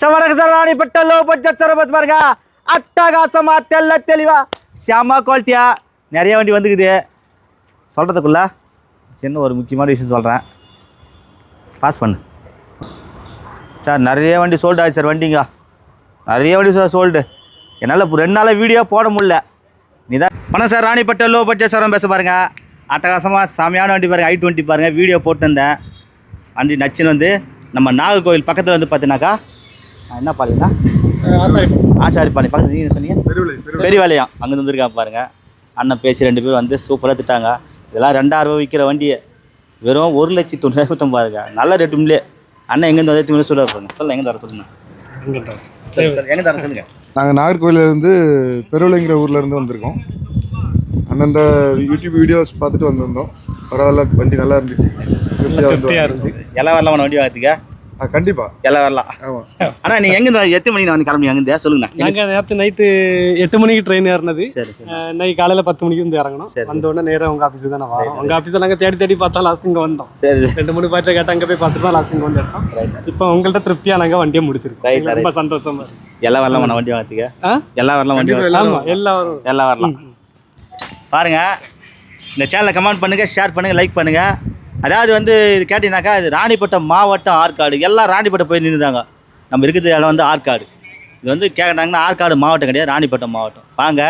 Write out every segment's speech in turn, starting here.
Sir வணக்கம் sir Ranipettai low budget sir பாருங்க அட்டகாசமா தெல்ல தெளிவா. செம குவாலிட்டியா நிறைய வண்டி வந்துக்குது. சொல்கிறதுக்குள்ள சின்ன ஒரு முக்கியமான விஷயம் சொல்கிறேன் பாஸ் பண்ணு. சார் நிறைய வண்டி சோல்டு ஆச்சு சார் வண்டிங்க. நிறைய வண்டி சார் சோல்டு என்னால் இப்போ ரெண்டு நாளாக வீடியோ போட முடில நீ தான் பணம் சார் ராணிப்பட்ட லோ பட்ஜெட் சாரம் பேச பாருங்க. அட்டகாசமாக செமையான வண்டி பாருங்க ஐ டுவெண்ட்டி பாருங்கள் வீடியோ போட்டிருந்தேன். வண்டி நச்சுன்னு வந்து நம்ம நாகர்கோவில் பக்கத்தில் வந்து பார்த்தீங்கன்னாக்கா என்ன பாளையம்னா ஆசாரிப்பாளையம் பக்கத்தில் நீங்கள் சொன்னீங்க. பெரியவாளையம் அங்கே வந்துருக்கா பாருங்க. அண்ணன் பேசி ரெண்டு பேரும் வந்து சூப்பராக திட்டாங்க. இதெல்லாம் ரெண்டாயிரம் ரூபாய் விற்கிற வண்டியை. வெறும் ஒரு லட்சத்தி தொண்ணூறாயிரத்தம் பாருங்க நல்ல ரேட்டும்லே அண்ணன் எங்கேருந்து வந்து சொல்ல பாருங்க சொல்லுங்க. எங்கே தர சொல்லுங்க. எங்கே தர சொல்லுங்க. நாங்கள் நாகர்கோவிலேருந்து பெருவிளைங்கிற ஊர்லேருந்து வந்திருக்கோம். அண்ணன் யூடியூப் வீடியோஸ் பார்த்துட்டு வந்திருந்தோம். பரவாயில்ல வண்டி நல்லா இருந்துச்சு. திருப்தியாக எல்லாம் வரலாம் வண்டி வாங்கிக்க ஆ கண்டிப்பாக எல்லாம் வரலாம் ஆமாம் அண்ணா நீங்கள் எங்கேருந்து எத்தனை மணிக்கு வந்து கிளம்பி அங்கேருந்து சொல்லுங்கண்ணா நாங்கள் நேற்று நைட்டு எட்டு மணிக்கு ட்ரெயின் ஏறினது. சரி சரி. இன்னைக்கு காலையில் பத்து மணிக்கு வந்து இறங்கணும். வந்த உடனே நேராக உங்கள் ஆஃபீஸுக்கு தானே வரோம். உங்கள் ஆஃபீஸில் நாங்கள் தேடி தேடி பார்த்தா லாஸ்ட் இங்கே வந்தோம். சரி ரெண்டு மூணு பாய்ச்சல் கேட்டால் அங்கே போய் பார்த்துட்டு தான் லாஸ்ட் இங்கே வந்து எடுத்தோம் இப்போ உங்கள்கிட்ட திருப்தியாக நாங்கள் வண்டியை முடிச்சிருக்கோம். ரொம்ப சந்தோஷமா. எல்லாம் வரலாம் வண்டி வாங்கிக்க ஆ? எல்லாம் வரலாம் வண்டி ஆமாம் எல்லாரும் எல்லாம் வரலாம். பாருங்க. இந்த சேனலை கமெண்ட் பண்ணுங்க ஷேர் பண்ணுங்க லைக் பண்ணுங்க. அதாவது வந்து இது கேட்டீங்கன்னாக்கா இது ராணிப்பட்டம் மாவட்டம் ஆற்காடு. எல்லாம் ராணிப்பட்டம் போய் நின்றுறாங்க நம்ம இருக்கிறது இடம் வந்து ஆற்காடு. இது வந்து கேட்டாங்கன்னா ஆற்காடு மாவட்டம் கிடையாது ராணிப்பட்டம் மாவட்டம். வாங்க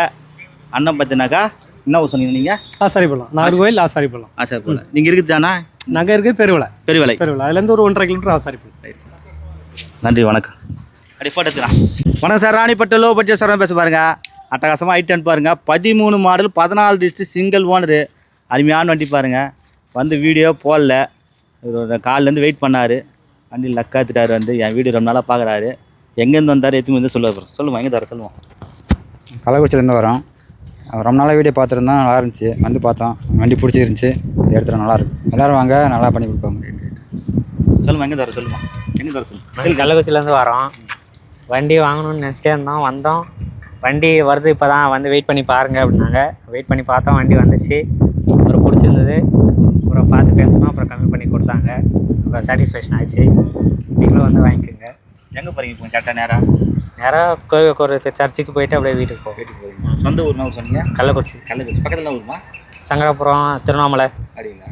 அண்ணன் பார்த்தீங்கன்னாக்கா என்ன ஊர் சொன்னீங்க நீங்கள் ஆசாரி போகலாம் நாகர்கோவில் ஆசாரி போகலாம் ஆசை போல நீங்கள் இருக்குது தானா? நாங்கள் இருக்குது பெருவிழா பெருவிலை பெருவிழா அதுலேருந்து ஒரு ஒன்றரை கிலோமீட்டர் ஆசாரி போகலாம் நன்றி வணக்கம். அப்படி வணக்கம் sir Ranipettai low budget sir பேச பாருங்க. அட்டகாசமாக ஐட்டன் பாருங்க. பதிமூணு மாடல் பதினாலு டிஸ்ட்ரிக் சிங்கிள் ஓனரு அருமையான வண்டி பாருங்க. வந்து வீடியோ போடல. இவரு காலிலேருந்து வெயிட் பண்ணார். வண்டி லக்காத்துட்டார் வந்து. என் வீடியோ ரொம்ப நாளாக பார்க்குறாரு எங்கேருந்து வந்தார் எத்தனை வந்து சொல்லுவார் சொல்லுவோம் எங்கே தர சொல்லுவோம் கள்ளக்குறிச்சிலேருந்து வரோம். ரொம்ப நாளாக வீடியோ பார்த்துருந்தோம் நல்லா இருந்துச்சு. வந்து பார்த்தோம். வண்டி பிடிச்சிருந்துச்சி. எடுத்துகிட்டு நல்லா இருக்கு. எல்லோரும் வாங்க நல்லா பண்ணி கொடுப்பாங்க சொல்லுவோம் எங்கே தர சொல்லுவோம் எங்கே தர சொல்லுவோம் கள்ளக்குறிச்சிலேருந்து வரோம். வண்டி வாங்கணும்னு நினச்சிட்டே இருந்தோம். வந்தோம். வண்டி வருது இப்போ தான் வந்து வெயிட் பண்ணி பாருங்க அப்படின்னாங்க. வெயிட் பண்ணி பார்த்தோம். வண்டி வந்துச்சு. அப்புறம் பிடிச்சிருந்தது. பேசணும் அப்புறம் கம்மி பண்ணி கொடுத்தாங்க. அப்புறம் சாட்டிஸ்ஃபேக்ஷன் ஆச்சு. நீங்களும் வந்து வாங்கிக்கோங்க. எங்கே போகிறீங்க இப்போ கரெக்டாக நேரம் நேராக கோவில் ஒரு சர்ச்சுக்கு போயிட்டு அப்படியே வீட்டுக்கு போகும் வீட்டுக்கு போகிறீங்க சொந்த ஊர் ஊர் சொன்னீங்க? கள்ளக்குறிச்சி. கள்ளக்குறிச்சி. பக்கத்தில் ஊருமா? சங்கராபுரம் திருவண்ணாமலை. அப்படிங்களா?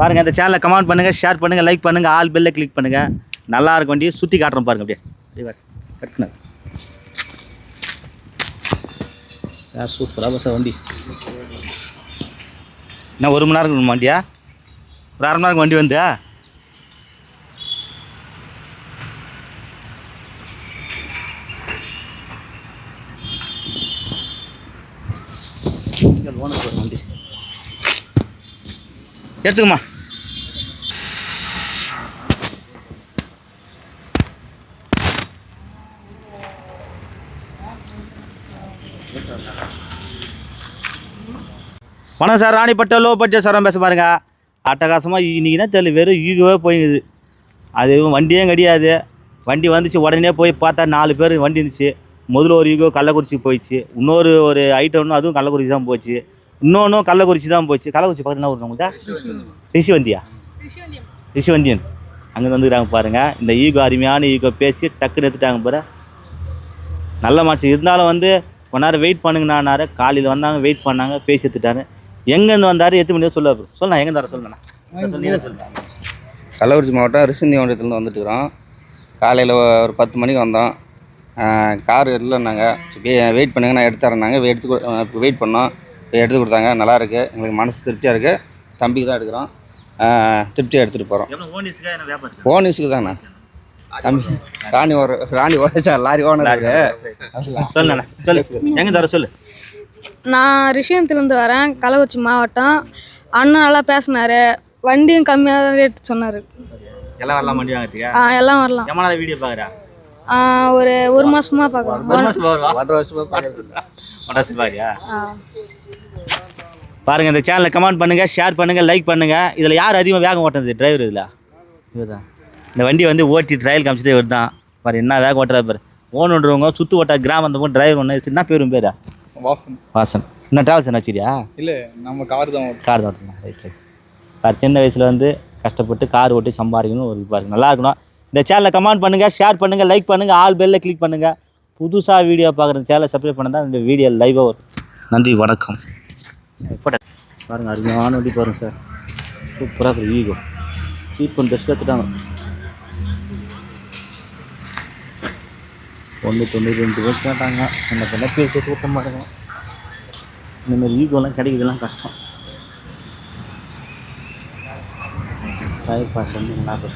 பாருங்க இந்த சேனலை கமெண்ட் பண்ணுங்க ஷேர் பண்ணுங்க லைக் பண்ணுங்க ஆல் பெல்ல கிளிக் பண்ணுங்க. நல்லா இருக்கும் வண்டி சுற்றி காட்டுறோம் பாருங்க அப்படியே. அப்படியே. கட் பண்ணு. யார் சூப்பராக பஸ் வண்டி. என்ன ஒரு மணி நேரம் இருக்கணும் வண்டியா? ஒரு அரை மணி நேரம் வண்டி வந்து. வண்டி எடுத்துக்கம்மா. வணக்கம் சார் ராணிப்பட்ட லோ பட்ஜெட் சாரம் பேச பாருங்க. அட்டகாசமாக இன்றைக்கினா தெரியல வெறும் ஈகோவே போயிடுது அது வண்டியே கிடையாது. வண்டி வந்துச்சு உடனே போய் பார்த்தா நாலு பேர் வண்டி இருந்துச்சு. முதல்ல ஒரு ஈகோ கள்ளக்குறிச்சி போயிடுச்சு இன்னொரு ஒரு ஐட்டம்னு அதுவும் கள்ளக்குறிச்சி தான் போச்சு. இன்னொன்றும் கள்ளக்குறிச்சி தான் போச்சு. கள்ளக்குறிச்சி பார்த்தீங்கன்னா ஒரு ஊர் ரிஷிவந்தியா? ரிஷிவந்தியன். அங்கே வந்துக்கிறாங்க பாருங்கள் இந்த ஈகோ அருமையான ஈகோ பேசி டக்குன்னு எடுத்துட்டாங்க பாரு. நல்ல மாட்சி இருந்தாலும் வந்து கொஞ்ச நேரம் வெயிட் பண்ணுங்கண்ணாரு காலையில் வந்தாங்க வெயிட் பண்ணாங்க பேசி எடுத்துட்டாரு. எங்கேருந்து வந்தார் எத்தனை மணி சொல்ல சொல்லலாம் எங்கே தர சொல்லுண்ணா சொல்லுங்க கள்ளக்குறிச்சி மாவட்டம் ரிஷந்தி மாவட்டத்துலேருந்து வந்துட்டுருக்குறோம். காலையில் ஒரு பத்து மணிக்கு வந்தோம். கார் இல்லைன்னாங்க. வெயிட் பண்ணுங்க நான் எடுத்து தரேன்னாங்க. எடுத்து வெயிட் பண்ணோம். எடுத்து கொடுத்தாங்க. நல்லா இருக்கு. எங்களுக்கு மனசு திருப்தியாக இருக்குது தம்பிக்கு தான் எடுக்கிறோம். திருப்தியாக எடுத்துகிட்டு போகிறோம் ஓனிஸ்க்கா தானே தம்பி ராணி ஒரு ராணி ஓடிச்சா லாரி ஓனர் சொல்லுண்ணா சொல்லு. எங்கே தர சொல்லு? நான் ரிஷியத்துலேருந்து வரேன் கள்ளக்குறிச்சி மாவட்டம். அண்ணன் நல்லா பேசினாரு. வண்டியும் கம்மியாக ரேட் சொன்னார். எல்லாம் வரலாம் வண்டி வாங்கிறதுக்கா? ஆ எல்லாம் வரலாம். நாள் வீடியோ பார்க்குறா? ஆ, ஒரு ஒரு மாசமா பார்க்கலாம் ஒரு மாதம் வருவா? ஒன்றரை வருஷமா பாருயா பாருங்க இந்த சேனலை கமெண்ட் பண்ணுங்க ஷேர் பண்ணுங்க லைக் பண்ணுங்க. இதில் யார் அதிகமாக வேகம் ஓட்டுறது டிரைவர் இதில்? இவர்தான். இந்த வண்டி வந்து ஓட்டி ட்ரையல் காமிச்சதே இவர் தான் பாரு என்ன வேகம் ஓட்டுறாரு பாரு. ஓனுன்றவங்க சுற்று ஓட்டா கிராமம் அந்த டிரைவர் ஒன்று என்ன பேரும் பேரா? வாசன். வாசன். என்ன டிராவல்ஸ் என்ன வச்சிரியா இல்லை நம்ம கார் தான் கார் தான் ஓட்டணும் ரைட் ரைட் சார் சின்ன வயசில் வந்து கஷ்டப்பட்டு கார் ஓட்டி சம்பாதிக்கணும் ஒரு பாருங்க. நல்லா இருக்கணும். இந்த சேனலை கமெண்ட் பண்ணுங்கள் ஷேர் பண்ணுங்கள் லைக் பண்ணுங்கள் ஆல் பெல்லில் கிளிக் பண்ணுங்கள் புதுசாக வீடியோ பார்க்குற சேனலை சப்ஸ்கிரைப் பண்ண தான் இந்த வீடியோ லைவாக வரும். நன்றி வணக்கம். பாருங்கள் அருமையான வண்டி பாருங்கள் சார். சூப்பராக ஈகோ சீட் பண்ணி பெஸ்ட் எடுத்துட்டாங்க. ஒன்று தொண்ணூற்றி ரெண்டு பேர் கேட்டாங்க. என்ன பண்ண பேசி கூட்ட மாட்டேங்க. இந்தமாதிரி ஈகோலாம் கிடைக்கிறதுலாம் கஷ்டம். டயர் பாஸ் வந்து நல்லா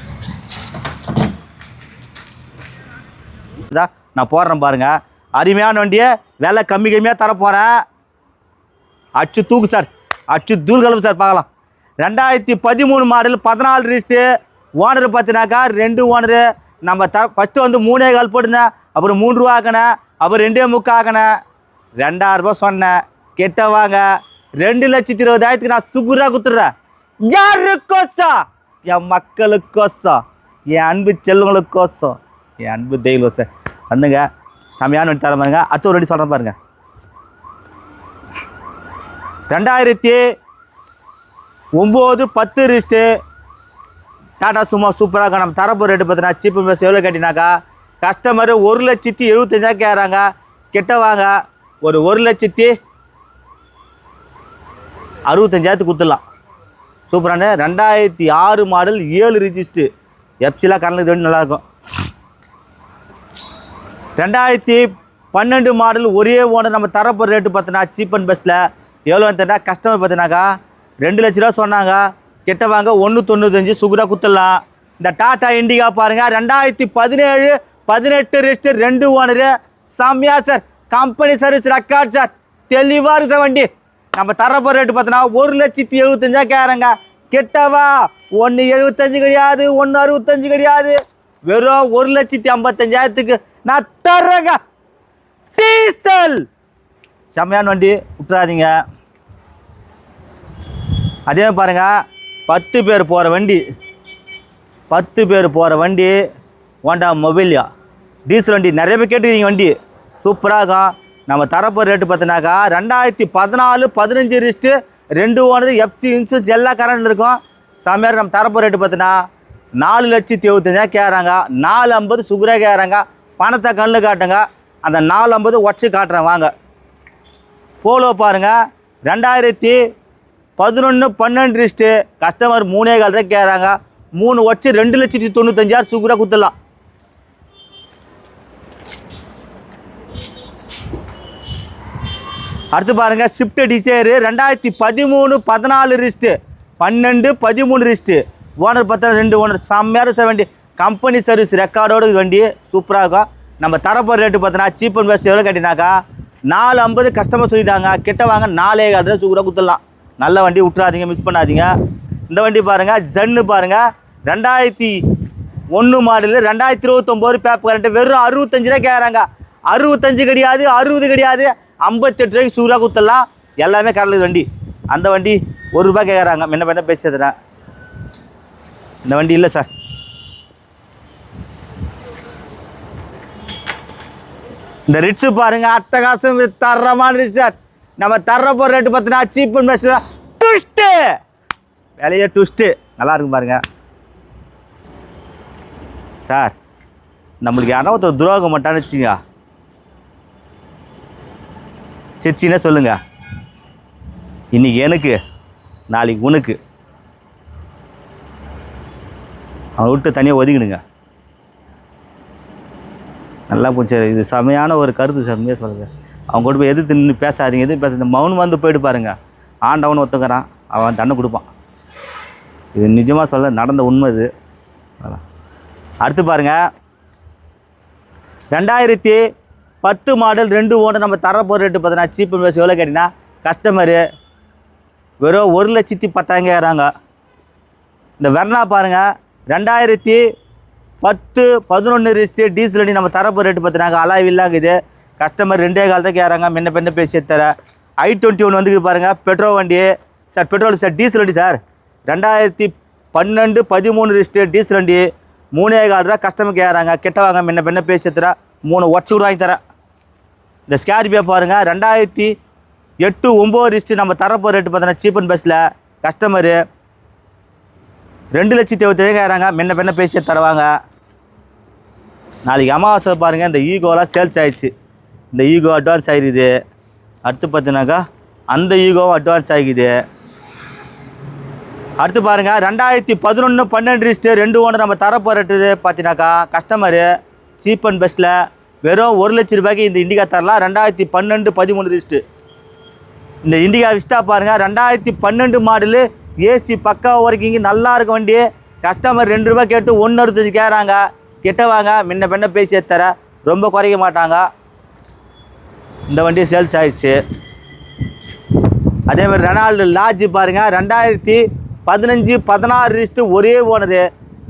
இதா நான் போடுறேன் பாருங்க. அருமையான வண்டியை விலை கம்மி கம்மியாக தரப்போகிறேன் அச்சு தூக்கு சார். அச்சு தூள் கலப்பு சார் பார்க்கலாம். ரெண்டாயிரத்தி பதிமூணு மாடல் பதினாலு ரிஸ்ட்டு ஓனர் பார்த்தினாக்கா ரெண்டு ஓனரு நம்ம த ஃபஸ்ட்டு வந்து மூணே கால் போட்டிருந்தேன். அப்புறம் மூணு ரூபா ஆக்கினேன் அப்புறம் ரெண்டே முக்கா ஆக்கினேன் ரெண்டாயிரம் சொன்னேன் கெட்ட வாங்க ரெண்டு லட்சத்தி இருபதாயிரத்துக்கு நான் சூப்பராக கொடுத்துட்றேன் யாருக்கோசம்? என் மக்களுக்கோசம். என் அன்பு செல்வங்களுக்கோசம். என் அன்பு தெய்வம் சார் வந்துங்க. செமையான வண்டி தர பாருங்க. அடுத்த ஒரு வண்டி சொல்கிறேன் பாருங்க. ரெண்டாயிரத்தி ஒம்பது பத்து ரிஸ்ட்டு டாடா சும்மா சூப்பராக நம்ம தரப்பு ரேட்டு பார்த்தீங்கன்னா சீப்பு பேச எவ்வளோ கேட்டினாக்கா கஸ்டமர் ஒரு லட்சத்தி எழுபத்தஞ்சா கேட்குறாங்க கிட்ட வாங்க ஒரு ஒரு லட்சத்தி அறுபத்தஞ்சாயிரத்துக்கு கொடுத்துடலாம். சூப்பரான ரெண்டாயிரத்தி ஆறு மாடல் ஏழு ரிஜிஸ்ட்டு எஃப்சிலாம் கரண்ட் இது நல்லாயிருக்கும். ரெண்டாயிரத்தி பன்னெண்டு மாடல் ஒரே ஓனர் நம்ம தரப்போகிற ரேட்டு பார்த்தோன்னா சீப் அண்ட் பெஸ்ட்டில் எவ்வளோ தட்டா கஸ்டமர் பார்த்தினாக்கா ரெண்டு லட்ச ரூபா சொன்னாங்க. கிட்ட வாங்க ஒன்று தொண்ணூத்தஞ்சு சுகராக குத்துடலாம் இந்த டாட்டா இண்டிகா பாருங்கள் ரெண்டாயிரத்தி பதினேழு பதினெட்டு ரிஸ்ட் ரெண்டு ஓனரு செம்மையா sir company service record sir தெளிவாக இருக்கு சார் வண்டி. நம்ம தரப்போ ரேட்டு பார்த்தோன்னா ஒரு லட்சத்தி எழுபத்தஞ்சா கேட்குறேங்க கிட்டவா? ஒன்று எழுபத்தஞ்சு கிடையாது ஒன்று அறுபத்தஞ்சு கிடையாது. வெறும் ஒரு லட்சத்தி ஐம்பத்தஞ்சாயிரத்துக்கு நான் தர்றேங்க. டீசல். செம்மையான வண்டி விட்டுறாதீங்க அதே மாதிரி பாருங்க பத்து பேர் போகிற வண்டி. பத்து பேர் போகிற வண்டி. ஹோண்டா மொபைலியா? டீசல் வண்டி நிறைய பேர் கேட்டுக்கிறீங்க வண்டி. சூப்பராக இருக்கும் நம்ம தரப்போகிற ரேட்டு பார்த்தினாக்கா ரெண்டாயிரத்தி பதினாலு பதினஞ்சு ரிஸ்ட்டு ரெண்டு ஓனர் எஃப்சி இன்சூரன்ஸ் எல்லா கரண்ட் இருக்கும் சமையல் நம்ம தரப்போகிற ரேட்டு பார்த்தினா நாலு லட்சத்தி எழுபத்தஞ்சா கேட்குறாங்க நாலு ஐம்பது சுகராக கேட்குறாங்க பணத்தை கண்ணில் காட்டுங்க. அந்த நாலு ஐம்பது ஒட்சி காட்டுறேன். வாங்க. போலோ பாருங்கள் ரெண்டாயிரத்தி பதினொன்று பன்னெண்டு ரிஸ்ட்டு கஸ்டமர் மூணே கால் கேட்குறாங்க மூணு ஒட்சி ரெண்டு லட்சத்தி தொண்ணூத்தஞ்சாயிரம் சுகராக கொடுத்துடலாம். அடுத்து பாருங்கள் ஸ்விஃப்ட் டிசைரு ரெண்டாயிரத்தி பதிமூணு பதினாலு ரிஸ்ட்டு பன்னெண்டு பதிமூணு ரிஸ்ட்டு ஓனர் பார்த்தா ரெண்டு ஓனர் செம்மையாக சார் வண்டி. கம்பெனி சர்வீஸ் ரெக்கார்டோட வண்டி சூப்பராக இருக்கும். நம்ம தரப்போகிற ரேட்டு பார்த்தோன்னா சீப் அண்ட் பெஸ்ட் எவ்வளோ கேட்டினாக்கா நாலு ஐம்பது கஸ்டமர் சொல்லிட்டாங்க. கிட்ட வாங்க நாலே கால் சூப்பராக குத்துடலாம் நல்ல வண்டி விட்றாதீங்க மிஸ் பண்ணாதீங்க. இந்த வண்டி பாருங்கள் ஜன்னு பாருங்கள் ரெண்டாயிரத்தி ஒன்று மாடலு ரெண்டாயிரத்தி இருபத்தொம்போது பேப்பர் கரண்ட்டு வெறும் அறுபத்தஞ்சு ரூபா கேட்குறாங்க. அறுபத்தஞ்சு கிடையாது அறுபது கிடையாது. ஐம்பத்தெட்டு ரூபாய்க்கு சூறா குத்தலாம் எல்லாமே கரண்ட் வண்டி. அந்த வண்டி ஒரு ரூபாய் கேட்குறாங்க முன்ன பண்ண பேசுறதுனா இந்த வண்டி இல்லை சார். இந்த ரிட்ஸு பாருங்க. அட்டகாசம் தரமான ரிட்ஸ் சார். நம்ம தர்ற போகிற ரேட்டு பார்த்தீங்கன்னா சீப் அண்ட் பெஸ்ட் ட்விஸ்ட்டு விலையே ட்விஸ்ட்டு நல்லா இருக்கும் பாருங்க. சார் நம்மளுக்கு யாரா ஒருத்தர் துரோகம் மாட்டான்னு வச்சுங்க சிரிச்சின்னா சொல்லுங்க. இன்னைக்கு எனக்கு நாளைக்கு உனக்கு. அவனை விட்டு தனியாக ஒதுக்கிடுங்க. நல்லா போச்சு இது செமையான ஒரு கருத்து செம்மையாக சொல்லுங்கள் அவங்க கூட போய் எதிர்த்து நின்று பேசாதீங்க எது பேசாதீங்க. மௌனம் வந்து போயிட்டு பாருங்க. ஆண்டவன் ஒத்துக்கிறான் அவன் தண்டனை கொடுப்பான். இது நிஜமாக சொல்ல நடந்த உண்மை இது. அதான் அடுத்து பாருங்க. ரெண்டாயிரத்தி பத்து மாடல் ரெண்டு ஓனர் நம்ம தர போகிற ரேட்டு பார்த்தீங்கன்னா சீப் பேசி எவ்வளோ கேட்டிங்கன்னா கஸ்டமரு வெறும் ஒரு லட்சத்தி பத்தாயிரம் கேட்குறாங்க இந்த வெர்னா பாருங்கள் ரெண்டாயிரத்தி பத்து பதினொன்று ரிஸ்ட்டு டீசல் வண்டி நம்ம தரப்பு ரேட்டு பார்த்தினாங்க அலாய் இல்லாங்குது கஸ்டமர் ரெண்டே கால் தான் கேட்குறாங்க முன்ன பின்ன பேசி தர. ஐ டுவெண்ட்டி ஒன் வந்து பாருங்கள் பெட்ரோல் வண்டி. சார் பெட்ரோல் சார் டீசல் வண்டி சார் ரெண்டாயிரத்தி பன்னெண்டு பதிமூணு ரிஸ்ட்டு டீசல் வண்டி மூணே கால் ரூபா கஸ்டமர் கேட்குறாங்க கெட்ட வாங்க முன்ன பின்ன பேசி தர. மூணு உடச்சு கூட வாங்கி தரேன் இந்த ஸ்கார்பியோ பாருங்கள் ரெண்டாயிரத்தி எட்டு ஒம்பது ரிஸ்ட்டு நம்ம தரப்போ ரேட்டு பார்த்தோன்னா சீப் அண்ட் பெஸ்ட்டில் கஸ்டமரு ரெண்டு லட்சத்தி இருபத்தேழு கேட்குறாங்க. முன்ன பின்ன பேசி தருவாங்க. நாளைக்கு அமாவாசை பாருங்கள் இந்த ஈகோலாம் சேல்ஸ் ஆயிடுச்சு. இந்த ஈகோ அட்வான்ஸ் ஆகிடுது அடுத்து பார்த்தீங்கன்னாக்கா அந்த ஈகோவும் அட்வான்ஸ் ஆகிக்குது அடுத்து பாருங்கள் ரெண்டாயிரத்தி பதினொன்று பன்னெண்டு ரிஸ்ட்டு ரெண்டு ஓனர் நம்ம தரப்போறது பார்த்தீங்கன்னாக்கா கஸ்டமரு சீப் அண்ட் பெஸ்ட்டில் வெறும் ஒரு லட்ச ரூபாய்க்கு இந்த இண்டிகா தரலாம். ரெண்டாயிரத்தி பன்னெண்டு பதிமூணு ரிஸ்ட்டு இந்த இண்டிகா விஸ்டா பாருங்கள் ரெண்டாயிரத்தி பன்னெண்டு மாடலு ஏசி பக்கா ஒர்க்கிங்கு நல்லா இருக்க வண்டி கஸ்டமர் ரெண்டு ரூபாய் கேட்டு ஒன்று அறுபத்தஞ்சு கேட்குறாங்க கிட்ட வாங்க. முன்ன பின்ன பேசி தர ரொம்ப குறைக்க மாட்டாங்க. இந்த வண்டி சேல்ஸ் ஆயிடுச்சு. அதே மாதிரி ரெனால்டு லாட்ஜ் பாருங்கள் ரெண்டாயிரத்தி பதினஞ்சு பதினாறு ரிஸ்ட்டு ஒரே ஓனரு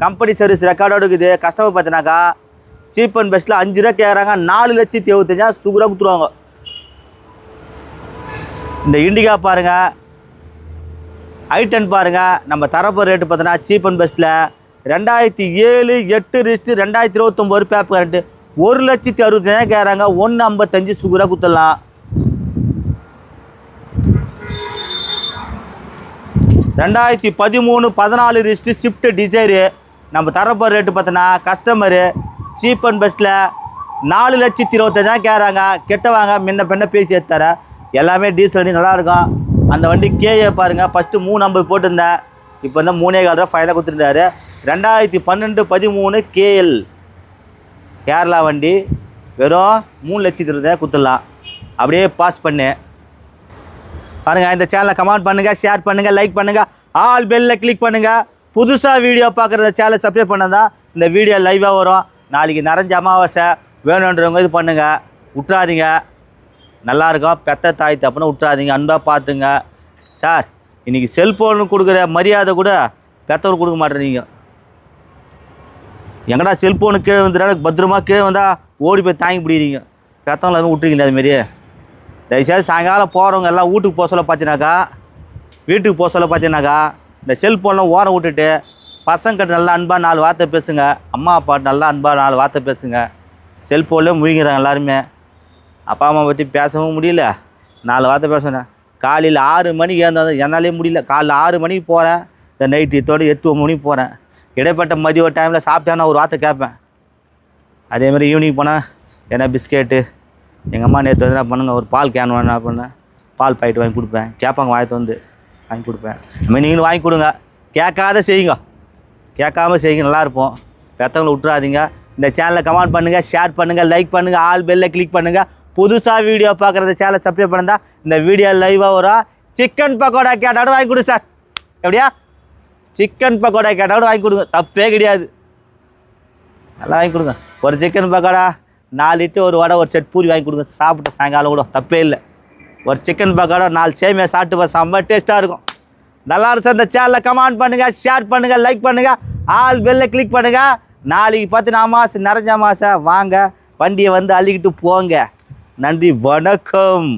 கம்பெனி சர்வீஸ் ரெக்கார்டோடு இருக்குது. கஸ்டமர் பார்த்தினாக்கா சீப் அண்ட் பெஸ்ட்டில் அஞ்சு ரூபா கேட்குறாங்க நாலு லட்சத்தி எழுபத்தஞ்சா சுகராக கொடுத்துருவாங்க. இந்த இண்டிகா பாருங்கள் ஐட்டன் பாருங்கள் நம்ம தரப்பு ரேட்டு பார்த்தோன்னா சீப் அண்ட் பெஸ்ட்டில் ரெண்டாயிரத்தி ஏழு எட்டு ரிஸ்ட்டு ரெண்டாயிரத்தி இருபத்தொம்போது பேப்பர் கரண்ட்டு ஒரு லட்சத்தி அறுபத்தஞ்சாயிரம் கேட்குறாங்க ஒன்று ஐம்பத்தஞ்சு சுகராக கொடுத்துடலாம். ரெண்டாயிரத்தி பதிமூணு பதினாலு ரிஸ்ட்டு ஷிஃப்ட்டு டிசைரு நம்ம தரப்போ ரேட்டு பார்த்தோன்னா கஸ்டமரு சீப் அண்ட் பெஸ்ட்டில் நாலு லட்சத்தி இருபத்தஞ்சாயிரம் கேட்குறாங்க. கெட்டவாங்க முன்ன பின்ன பேசி எடுத்தார எல்லாமே டீசல் வண்டி நல்லாயிருக்கும் அந்த வண்டி கேஏ பாருங்கள் ஃபஸ்ட்டு மூணு ஐம்பது போட்டிருந்தேன். இப்போ வந்து மூணே கால் ரூபா ஃபைனலாக கொடுத்துருந்தாரு ரெண்டாயிரத்தி பன்னெண்டு பதிமூணு கேஎல் கேரளா வண்டி. வெறும் மூணு லட்சத்தி இருபதாயிரம் கொடுத்துடலாம். அப்படியே பாஸ் பண்ணு. பாருங்கள் இந்த சேனலை கமெண்ட் பண்ணுங்கள் ஷேர் பண்ணுங்கள் லைக் பண்ணுங்கள் ஆல் பெல்லில் கிளிக் பண்ணுங்கள் புதுசாக வீடியோ பார்க்குறத சேனலை சப்ஸ்கிரைப் பண்ணதா இந்த வீடியோ லைவாக வரும். நாளைக்கு நிறைஞ்ச அமாவாசை வேணுன்றவங்க இது பண்ணுங்க. விட்றாதீங்க நல்லா இருக்கும் பெத்த தாய் தப்புன்னு விட்றாதீங்க அன்பாக பார்த்துங்க. சார் இன்றைக்கி செல்ஃபோனு கொடுக்குற மரியாதை கூட பெத்தவர் கொடுக்க மாட்டேறீங்க. எங்கடா செல்ஃபோனு கீழே வந்துடா பத்திரமா கீழே வந்தால் ஓடி போய் தாங்கி பிடிக்கிறீங்க. பெத்தவங்களை எதுவும் விட்டுருக்கீங்களா அதுமாரி தயவுசெய்து சாயங்காலம் போகிறவங்க எல்லாம் வீட்டுக்கு போக சொல்ல பார்த்தீங்கன்னாக்கா வீட்டுக்கு போக சொல்ல பார்த்தீங்கன்னாக்கா இந்த செல்ஃபோன்லாம் ஓரம் விட்டுட்டு பசங்கிட்ட நல்லா அன்பாக நாலு வார்த்தை பேசுங்க. அம்மா அப்பா நல்லா அன்பாக நாலு வார்த்தை பேசுங்க. செல்ஃபோன்லேயே முழுகிறாங்க எல்லாருமே. அப்பா அம்மா பற்றி பேசவும் முடியல. நாலு வார்த்தை பேசுனேன் காலையில் ஆறு மணிக்கு ஏந்தாலும் என்னாலே முடியல. காலைல ஆறு மணிக்கு போகிறேன் இந்த நைட்டு இதோட எட்டு ஒம்பது மணிக்கு போகிறேன் இடைப்பட்ட மதிய ஒரு டைமில் சாப்பிட்டேன்னா ஒரு வார்த்தை கேட்பேன். அதேமாதிரி ஈவினிங் போனால் என்ன பிஸ்கெட்டு எங்கள் அம்மா நேற்று வந்து என்ன பண்ணுங்க? ஒரு பால் கேன் வேணும் என்ன பண்ணேன்? பால் பாக்கெட் வாங்கி கொடுப்பேன். கேட்பாங்க வாங்கிட்டு வந்து வாங்கி கொடுப்பேன். அதுமாதிரி நீங்களும் வாங்கி கொடுங்க. கேட்காத செய்யுங்க. கேட்காம செய்யுங்க நல்லா இருப்போம் பெற்றவங்களை விட்டுறாதீங்க. இந்த சேனலை கமெண்ட் பண்ணுங்கள் ஷேர் பண்ணுங்கள் லைக் பண்ணுங்கள் ஆல் பெல்லில் கிளிக் பண்ணுங்கள் புதுசாக வீடியோ பார்க்குறத சேனலை சப்ஸ்கிரைப் பண்ணுதா இந்த வீடியோ லைவாக வரும் சிக்கன் பக்கோடா கேட்டாலும் வாங்கி கொடு சார் எப்படியா? சிக்கன் பக்கோடா கேட்டாலும் வாங்கி கொடுங்க. தப்பே கிடையாது. நல்லா வாங்கி கொடுங்க. ஒரு சிக்கன் பக்கோடா நாலு இட்டு ஒரு வடை ஒரு செட் பூரி வாங்கி கொடுங்க. சாப்பிட்டு சாயங்காலம் கூட தப்பே இல்லை. ஒரு சிக்கன் பக்கோடா நாலு சேமியா சாப்பிட்டு பா செம்ம டேஸ்ட்டாக இருக்கும். நல்லா இருந்துச்சு அந்த சேனலில் கமெண்ட் பண்ணுங்கள் ஷேர் பண்ணுங்கள் லைக் பண்ணுங்கள் ஆல் பெல்லை கிளிக் பண்ணுங்கள் நாளைக்கு பார்த்தீங்கன்னா அமாசை நிறைஞ்ச அமாசை வாங்க வண்டியை வந்து அள்ளிக்கிட்டு போங்க. நன்றி வணக்கம்.